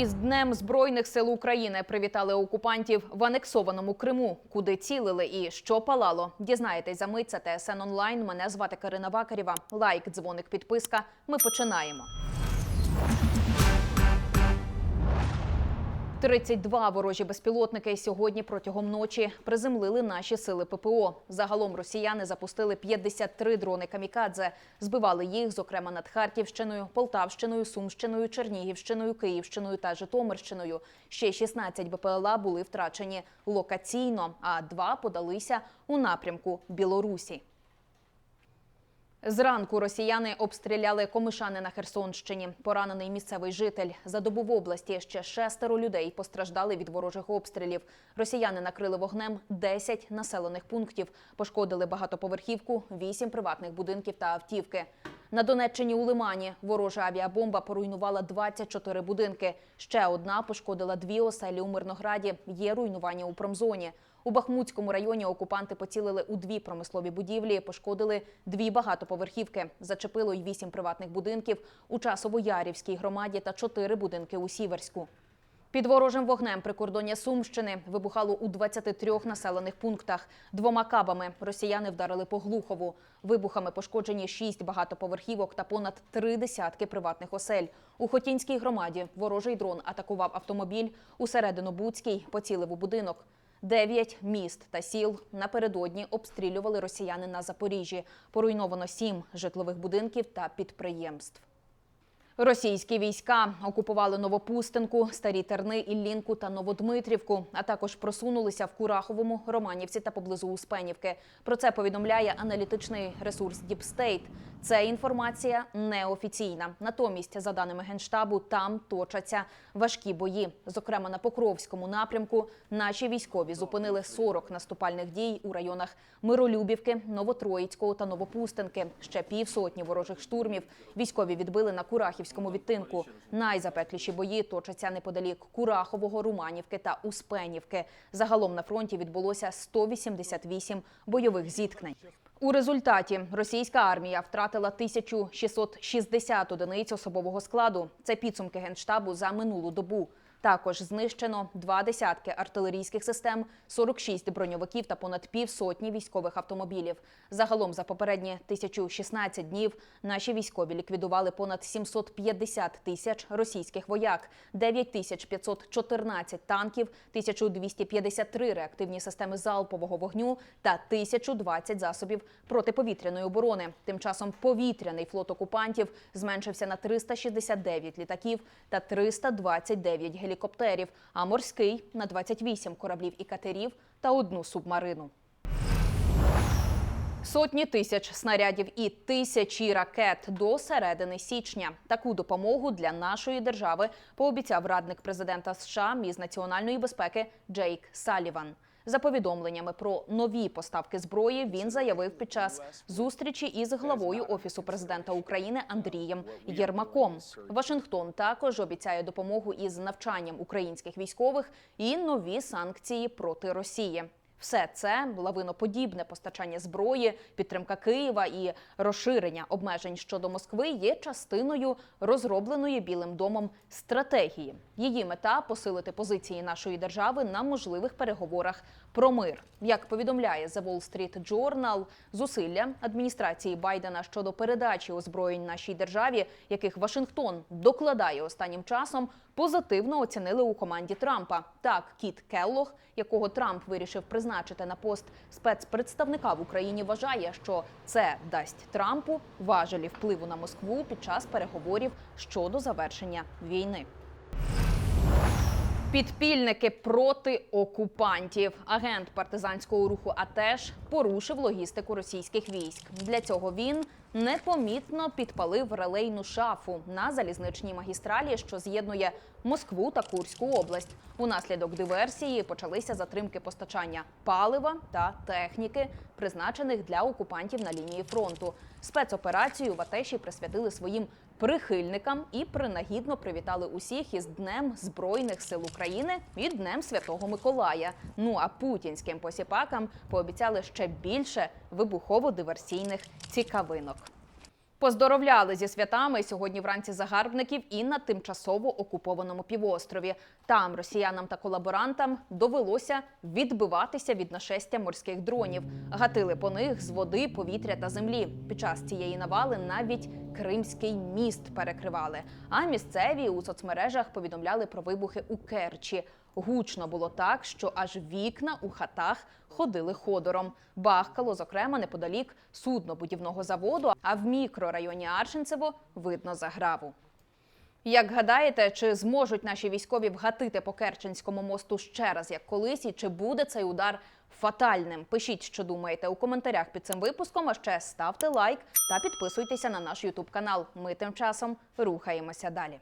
Із Днем Збройних сил України привітали окупантів в анексованому Криму. Куди цілили і що палало? Дізнаєтесь за мить. Це ТСН онлайн. Мене звати Карина Вакарєва. Лайк, дзвоник, підписка. Ми починаємо. 32 ворожі безпілотники сьогодні протягом ночі приземлили наші сили ППО. Загалом росіяни запустили 53 дрони камікадзе. Збивали їх, зокрема над Харківщиною, Полтавщиною, Сумщиною, Чернігівщиною, Київщиною та Житомирщиною. Ще 16 БПЛА були втрачені локаційно, а два подалися у напрямку Білорусі. Зранку росіяни обстріляли комишани на Херсонщині. Поранений місцевий житель. За добу в області ще шестеро людей постраждали від ворожих обстрілів. Росіяни накрили вогнем 10 населених пунктів, пошкодили багатоповерхівку, 8 приватних будинків та автівки. На Донеччині у Лимані ворожа авіабомба поруйнувала 24 будинки. Ще одна пошкодила дві оселі у Мирнограді. Є руйнування у промзоні. У Бахмутському районі окупанти поцілили у дві промислові будівлі, пошкодили дві багатоповерхівки. Зачепило й вісім приватних будинків у Часово-Ярівській громаді та чотири будинки у Сіверську. Під ворожим вогнем прикордоння Сумщини вибухало у 23 населених пунктах. Двома кабами росіяни вдарили по Глухову. Вибухами пошкоджені шість багатоповерхівок та понад три десятки приватних осель. У Хотінській громаді ворожий дрон атакував автомобіль. У Серединобудській поцілив у будинок. Дев'ять міст та сіл напередодні обстрілювали росіяни на Запоріжжі. Поруйновано сім житлових будинків та підприємств. Російські війська окупували Новопустинку, Старі Терни, Іллінку та Новодмитрівку, а також просунулися в Кураховому, Романівці та поблизу Успенівки. Про це повідомляє аналітичний ресурс State. Це інформація неофіційна. Натомість, за даними генштабу, там точаться важкі бої. Зокрема, на Покровському напрямку наші військові зупинили 40 наступальних дій у районах Миролюбівки, Новотроїцького та Новопустинки. Ще півсотні ворожих штурмів військові відбили на Курахівському відтинку. Найзапекліші бої точаться неподалік Курахового, Руманівки та Успенівки. Загалом на фронті відбулося 188 бойових зіткнень. У результаті російська армія втратила 1660 одиниць особового складу. Це підсумки генштабу за минулу добу. Також знищено два десятки артилерійських систем, 46 броньовиків та понад півсотні військових автомобілів. Загалом за попередні 1016 днів наші військові ліквідували понад 750 тисяч російських вояк, 9514 танків, 1253 реактивні системи залпового вогню та 1020 засобів протиповітряної оборони. Тим часом повітряний флот окупантів зменшився на 369 літаків та 329 гелікоптерів, а морський на 28 кораблів і катерів та одну субмарину. Сотні тисяч снарядів і тисячі ракет до середини січня. Таку допомогу для нашої держави пообіцяв радник президента США із національної безпеки Джейк Саліван. За повідомленнями про нові поставки зброї він заявив під час зустрічі із главою офісу президента України Андрієм Єрмаком. Вашингтон також обіцяє допомогу із навчанням українських військових і нові санкції проти Росії. Все це лавиноподібне постачання зброї, підтримка Києва і розширення обмежень щодо Москви є частиною розробленої Білим домом стратегії. Її мета посилити позиції нашої держави на можливих переговорах про мир. Як повідомляє The Wall Street Journal, зусилля адміністрації Байдена щодо передачі озброєнь нашій державі, яких Вашингтон докладає останнім часом, позитивно оцінили у команді Трампа. Так, Кіт Келлог, якого Трамп вирішив призначити на пост спецпредставника в Україні, вважає, що це дасть Трампу важелі впливу на Москву під час переговорів щодо завершення війни. Підпільники проти окупантів. Агент партизанського руху АТЕШ порушив логістику російських військ. Для цього він непомітно підпалив релейну шафу на залізничній магістралі, що з'єднує Москву та Курську область. Унаслідок диверсії почалися затримки постачання палива та техніки, призначених для окупантів на лінії фронту. Спецоперацію в Атеші присвятили своїм прихильникам і принагідно привітали усіх із Днем Збройних сил України і Днем Святого Миколая. Ну а путінським посіпакам пообіцяли ще більше вибухово-диверсійних цікавинок. Поздоровляли зі святами сьогодні вранці загарбників і на тимчасово окупованому півострові. Там росіянам та колаборантам довелося відбиватися від нашестя морських дронів. Гатили по них з води, повітря та землі. Під час цієї навали навіть Кримський міст перекривали. А місцеві у соцмережах повідомляли про вибухи у Керчі. Гучно було так, що аж вікна у хатах ходили ходором. Бахкало, зокрема, неподалік суднобудівного заводу, а в мікрорайоні Аршинцево видно заграву. Як гадаєте, чи зможуть наші військові вгатити по Керченському мосту ще раз, як колись, і чи буде цей удар фатальним? Пишіть, що думаєте у коментарях під цим випуском. А ще ставте лайк та підписуйтеся на наш Ютуб канал. Ми тим часом рухаємося далі.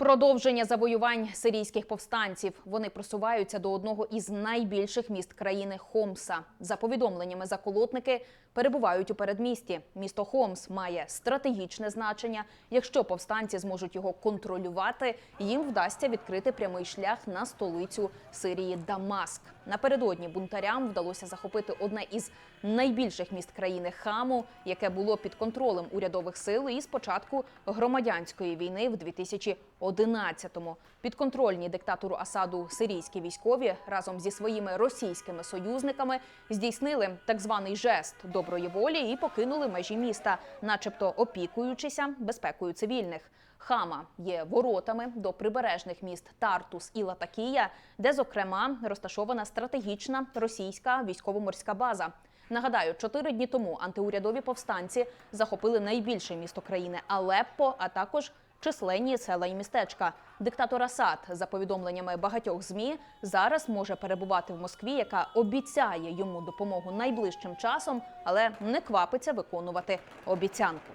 Продовження завоювань сирійських повстанців. Вони просуваються до одного із найбільших міст країни Хомса. За повідомленнями заколотники перебувають у передмісті. Місто Хомс має стратегічне значення. Якщо повстанці зможуть його контролювати, їм вдасться відкрити прямий шлях на столицю Сирії Дамаск. Напередодні бунтарям вдалося захопити одне із найбільших міст країни Хаму, яке було під контролем урядових сил із початку громадянської війни в 2011-му. Підконтрольні диктатуру Асаду сирійські військові разом зі своїми російськими союзниками здійснили так званий жест доброї волі і покинули межі міста, начебто опікуючися безпекою цивільних. Хама є воротами до прибережних міст Тартус і Латакія, де, зокрема, розташована стратегічна російська військово-морська база. Нагадаю, чотири дні тому антиурядові повстанці захопили найбільше місто країни Алеппо, а також численні села і містечка. Диктатор Асад, за повідомленнями багатьох змі, зараз може перебувати в Москві, яка обіцяє йому допомогу найближчим часом, але не квапиться виконувати обіцянку.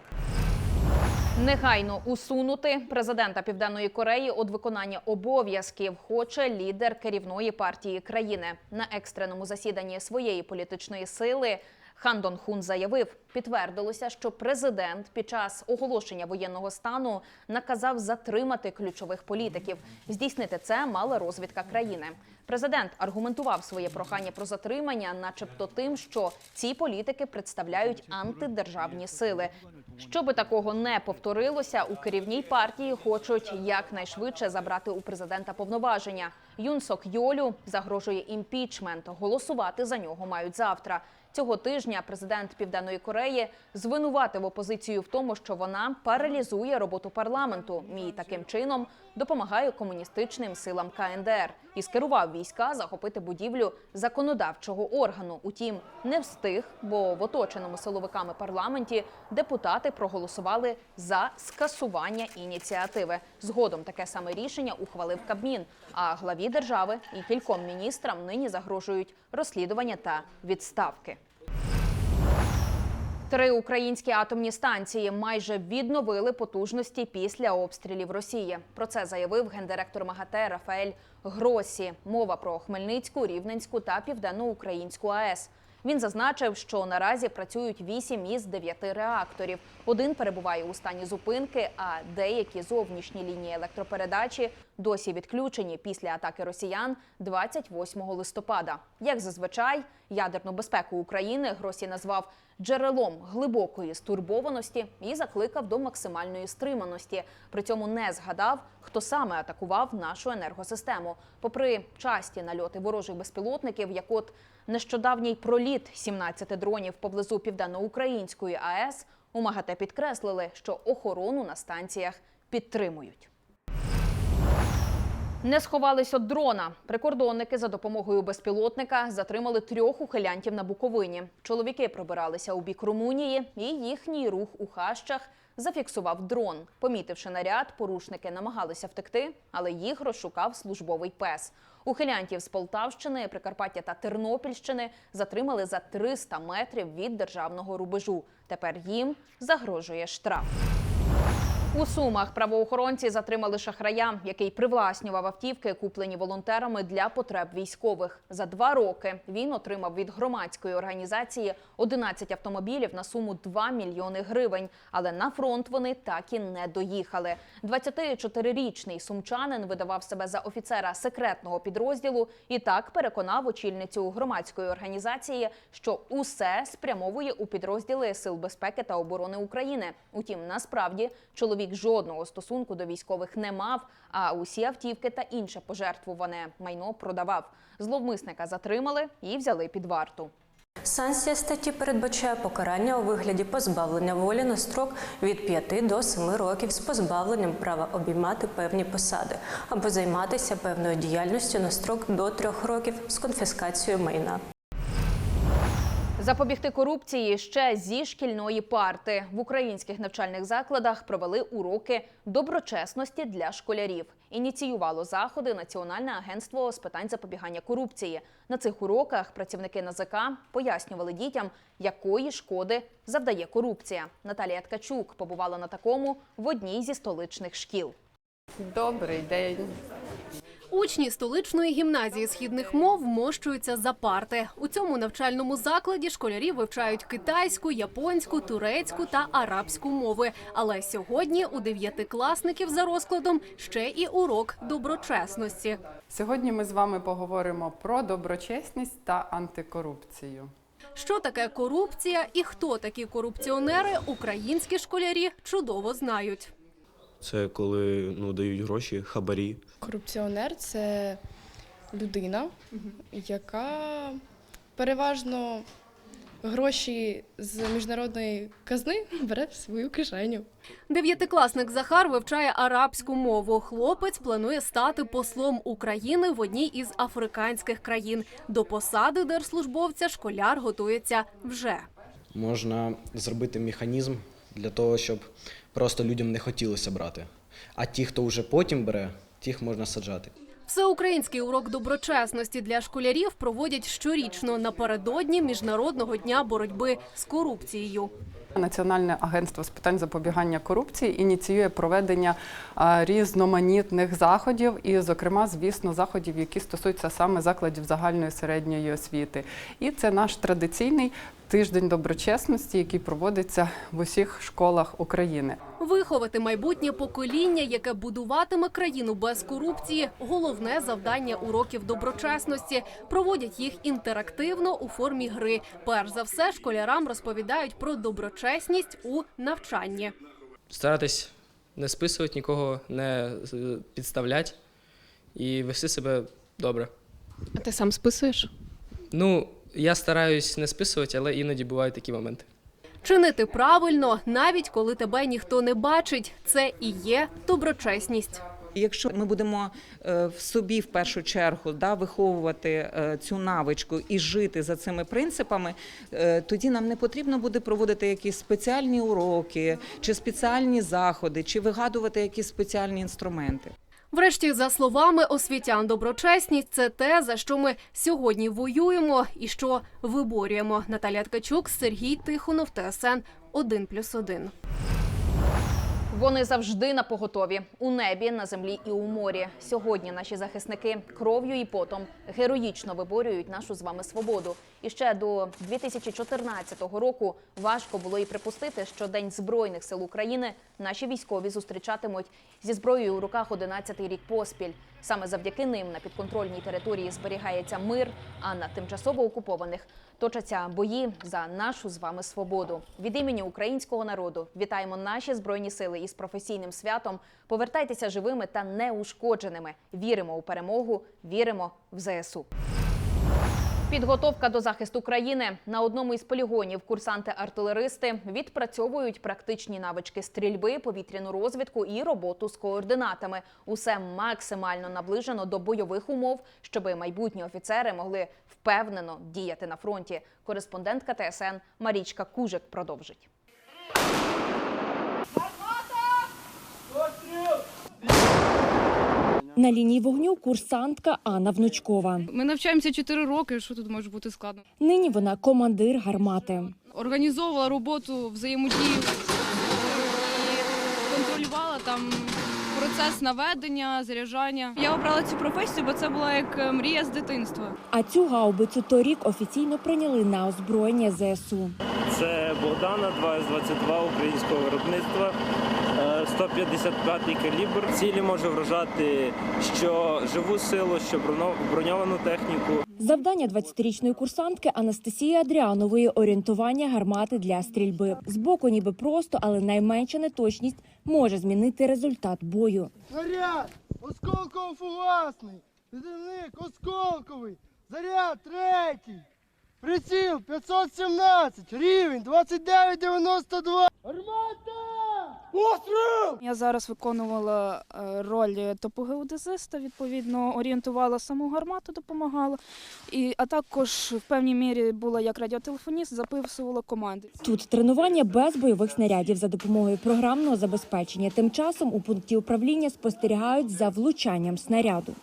Негайно усунути президента Південної Кореї від виконання обов'язків хоче лідер керівної партії країни на екстреному засіданні своєї політичної сили. Хан Дон Хун заявив, підтвердилося, що президент під час оголошення воєнного стану наказав затримати ключових політиків. Здійснити це мала розвідка країни. Президент аргументував своє прохання про затримання, начебто тим, що ці політики представляють антидержавні сили. Щоби такого не повторилося, у керівній партії хочуть якнайшвидше забрати у президента повноваження. Юн Сок Йолю загрожує імпічмент. Голосувати за нього мають завтра. Цього тижня президент Південної Кореї звинуватив опозицію в тому, що вона паралізує роботу парламенту. І таким чином допомагає комуністичним силам КНДР і скерував війська захопити будівлю законодавчого органу. Утім, не встиг, бо в оточеному силовиками парламенті депутати проголосували за скасування ініціативи. Згодом таке саме рішення ухвалив Кабмін. А главі держави і кільком міністрам нині загрожують розслідування та відставки. Три українські атомні станції майже відновили потужності після обстрілів Росії. Про це заявив гендиректор МАГАТЕ Рафаель Гросі. Мова про Хмельницьку, Рівненську та Південноукраїнську АЕС. Він зазначив, що наразі працюють 8 із 9 реакторів. Один перебуває у стані зупинки, а деякі зовнішні лінії електропередачі досі відключені після атаки росіян 28 листопада. Як зазвичай, ядерну безпеку України Гросі назвав джерелом глибокої стурбованості і закликав до максимальної стриманості. При цьому не згадав, хто саме атакував нашу енергосистему. Попри часті нальоти ворожих безпілотників, як от нещодавній проліт 17 дронів поблизу південноукраїнської АЕС, у МАГАТЕ підкреслили, що охорону на станціях підтримують. Не сховались від дрона. Прикордонники за допомогою безпілотника затримали трьох ухилянтів на Буковині. Чоловіки пробиралися у бік Румунії, і їхній рух у хащах зафіксував дрон. Помітивши наряд, порушники намагалися втекти, але їх розшукав службовий пес. Ухилянтів з Полтавщини, Прикарпаття та Тернопільщини затримали за 300 метрів від державного рубежу. Тепер їм загрожує штраф. У Сумах правоохоронці затримали шахрая, який привласнював автівки, куплені волонтерами для потреб військових. За два роки він отримав від громадської організації 11 автомобілів на суму 2 мільйони гривень. Але на фронт вони так і не доїхали. 24-річний сумчанин видавав себе за офіцера секретного підрозділу і так переконав очільницю громадської організації, що усе спрямовує у підрозділи Сил безпеки та оборони України. Утім, насправді чоловік жодного стосунку до військових не мав, а усі автівки та інше пожертвуване майно продавав. Зловмисника затримали і взяли під варту. Санкція статті передбачає покарання у вигляді позбавлення волі на строк від 5 до 7 років з позбавленням права обіймати певні посади або займатися певною діяльністю на строк до 3 років з конфіскацією майна. Запобігти корупції ще зі шкільної парти в українських навчальних закладах провели уроки доброчесності для школярів. Ініціювало заходи Національне агентство з питань запобігання корупції. На цих уроках працівники НАЗК пояснювали дітям, якої шкоди завдає корупція. Наталія Ткачук побувала на такому в одній зі столичних шкіл. Добрий день. Учні столичної гімназії східних мов вмощуються за парти. У цьому навчальному закладі школярі вивчають китайську, японську, турецьку та арабську мови. Але сьогодні у дев'ятикласників за розкладом ще і урок доброчесності. Сьогодні ми з вами поговоримо про доброчесність та антикорупцію. Що таке корупція і хто такі корупціонери, українські школярі чудово знають. Це коли ну, дають гроші, хабарі. Корупціонер це людина, яка переважно гроші з міжнародної казни бере в свою кишеню. Дев'ятикласник Захар вивчає арабську мову. Хлопець планує стати послом України в одній із африканських країн. До посади держслужбовця школяр готується вже. можна зробити механізм для того, щоб просто людям не хотілося брати. А ті, хто вже потім бере, тих можна саджати. Всеукраїнський урок доброчесності для школярів проводять щорічно напередодні міжнародного дня боротьби з корупцією. Національне агентство з питань запобігання корупції ініціює проведення різноманітних заходів, і, зокрема, звісно, заходів, які стосуються саме закладів загальної середньої освіти. І це наш традиційний тиждень доброчесності, який проводиться в усіх школах України. Виховати майбутнє покоління, яке будуватиме країну без корупції головне завдання уроків доброчесності. Проводять їх інтерактивно у формі гри. Перш за все, школярам розповідають про доброчесність у навчанні. старатись не списувати нікого, не е, підставляти і вести себе добре. А ти сам списуєш? Ну, я стараюсь не списувати, але іноді бувають такі моменти. Чинити правильно, навіть коли тебе ніхто не бачить, це і є доброчесність. Якщо ми будемо е, в собі в першу чергу да, виховувати е, цю навичку і жити за цими принципами, е, тоді нам не потрібно буде проводити якісь спеціальні уроки, чи спеціальні заходи, чи вигадувати якісь спеціальні інструменти. Врешті, за словами освітян, доброчесність це те, за що ми сьогодні воюємо і що виборюємо. Наталія Ткачук, Сергій Тихонов, ТСН 1+,1. Вони завжди на поготові у небі, на землі і у морі. Сьогодні наші захисники кров'ю і потом героїчно виборюють нашу з вами свободу. І ще до 2014 року важко було і припустити, що День збройних сил України наші військові зустрічатимуть зі зброєю у руках 11-й рік поспіль. Саме завдяки ним на підконтрольній території зберігається мир, а на тимчасово окупованих точаться бої за нашу з вами свободу. Від імені українського народу вітаємо наші збройні сили із професійним святом. Повертайтеся живими та неушкодженими. Віримо у перемогу, віримо в ЗСУ. Підготовка до захисту країни на одному із полігонів курсанти-артилеристи відпрацьовують практичні навички стрільби, повітряну розвідку і роботу з координатами. Усе максимально наближено до бойових умов, щоби майбутні офіцери могли впевнено діяти на фронті. Кореспондентка ТСН Марічка Кужик продовжить. На лінії вогню курсантка Анна Внучкова. Ми навчаємося 4 роки. Що тут може бути складно? Нині вона командир гармати. Організовувала роботу взаємодію, контролювала контролювала там процес наведення, заряджання. Я обрала цю професію, бо це була як е, мрія з дитинства. А цю гаубицю торік офіційно прийняли на озброєння ЗСУ. Це Богдана 2С-22 українського виробництва, е, 155 калібр. Цілі може вражати що живу силу, що броньовану техніку. Завдання 20-річної курсантки Анастасії Адріанової орієнтування гармати для стрільби. Збоку ніби просто, але найменша неточність може змінити результат бою. Заряд! Осколково-фугасний! Підривник осколковий! Заряд третій! Приціл 517! Рівень 2992! Армата! Постріл! Я зараз виконувала е, роль топогеодезиста, відповідно, орієнтувала саму гармату, допомагала. І, а також в певній мірі була як радіотелефоніст, записувала команди. Тут тренування без бойових снарядів за допомогою програмного забезпечення. Тим часом у пункті управління спостерігають за влучанням снаряду.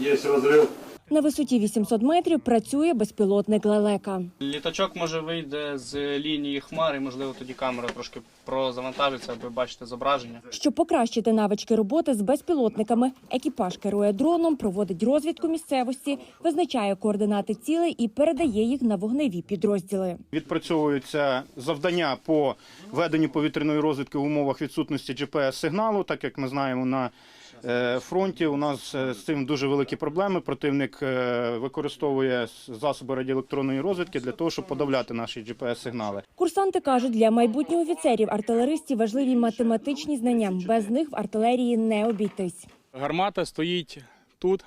Є розрив. На висоті 800 метрів працює безпілотник лелека. Літачок може вийде з лінії хмари, можливо, тоді камера трошки прозавантажиться, аби бачити зображення. Щоб покращити навички роботи з безпілотниками, екіпаж керує дроном, проводить розвідку місцевості, визначає координати цілей і передає їх на вогневі підрозділи. Відпрацьовуються завдання по веденню повітряної розвідки в умовах відсутності GPS-сигналу, так як ми знаємо на фронті. У нас е, з цим дуже великі проблеми. Противник е, використовує засоби радіоелектронної розвідки для того, щоб подавляти наші GPS-сигнали. Курсанти кажуть, для майбутніх офіцерів артилеристів важливі математичні знання. Без них в артилерії не обійтись. Гармата стоїть тут,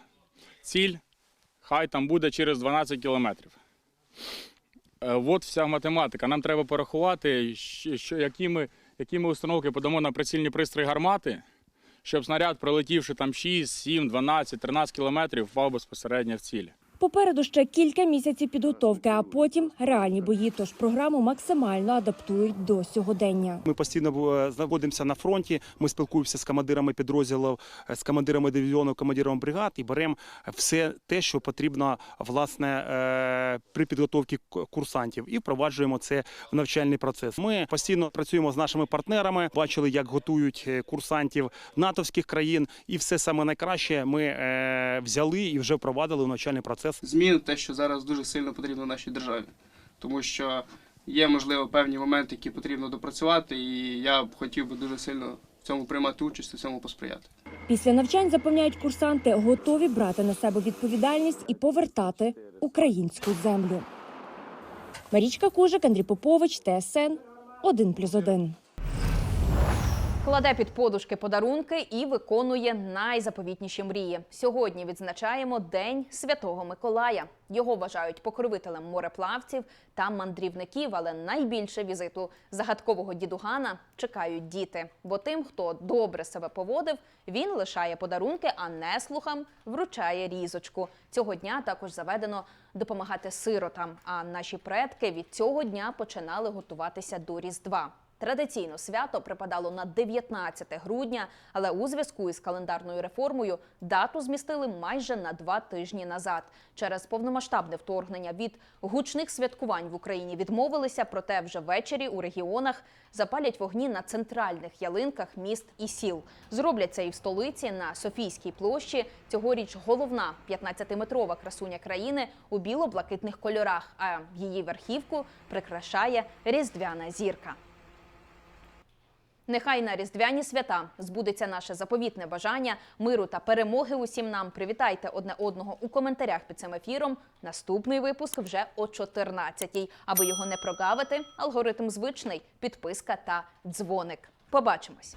ціль, хай там буде через 12 кілометрів. Е, От вся математика. Нам треба порахувати, що, що, які, ми, які ми установки подамо на прицільні пристрої гармати, щоб снаряд, пролетівши там 6, 7, 12, 13 кілометрів, впав безпосередньо в ціль. Попереду ще кілька місяців підготовки, а потім реальні бої. Тож програму максимально адаптують до сьогодення. Ми постійно е, знаходимося на фронті. Ми спілкуємося з командирами підрозділів, е, з командирами дивізіону, командирами бригад і беремо все те, що потрібно власне е, при підготовці курсантів, і впроваджуємо це в навчальний процес. Ми постійно працюємо з нашими партнерами, бачили, як готують курсантів натовських країн, і все саме найкраще ми взяли і вже впровадили в навчальний процес. Змін те, що зараз дуже сильно потрібно нашій державі, тому що є, можливо, певні моменти, які потрібно допрацювати, і я б хотів би дуже сильно в цьому приймати участь в цьому посприяти. Після навчань запевняють курсанти, готові брати на себе відповідальність і повертати українську землю. Марічка Кужик, Андрій Попович, ТСН 1+,1. Кладе під подушки подарунки і виконує найзаповітніші мрії. Сьогодні відзначаємо День Святого Миколая. Його вважають покровителем мореплавців та мандрівників, але найбільше візиту загадкового дідугана чекають діти. Бо тим, хто добре себе поводив, він лишає подарунки, а неслухам вручає різочку. Цього дня також заведено допомагати сиротам. А наші предки від цього дня починали готуватися до Різдва. Традиційно свято припадало на 19 грудня, але у зв'язку із календарною реформою дату змістили майже на два тижні назад. Через повномасштабне вторгнення від гучних святкувань в Україні відмовилися, проте вже ввечері у регіонах запалять вогні на центральних ялинках міст і сіл. Зроблять це і в столиці на Софійській площі. Цьогоріч головна 15-метрова красуня країни у біло-блакитних кольорах. А її верхівку прикрашає різдвяна зірка. Нехай на різдвяні свята збудеться наше заповітне бажання миру та перемоги усім нам. Привітайте одне одного у коментарях під цим ефіром. Наступний випуск вже о 14-й. Аби його не прогавити, алгоритм звичний, підписка та дзвоник. Побачимось.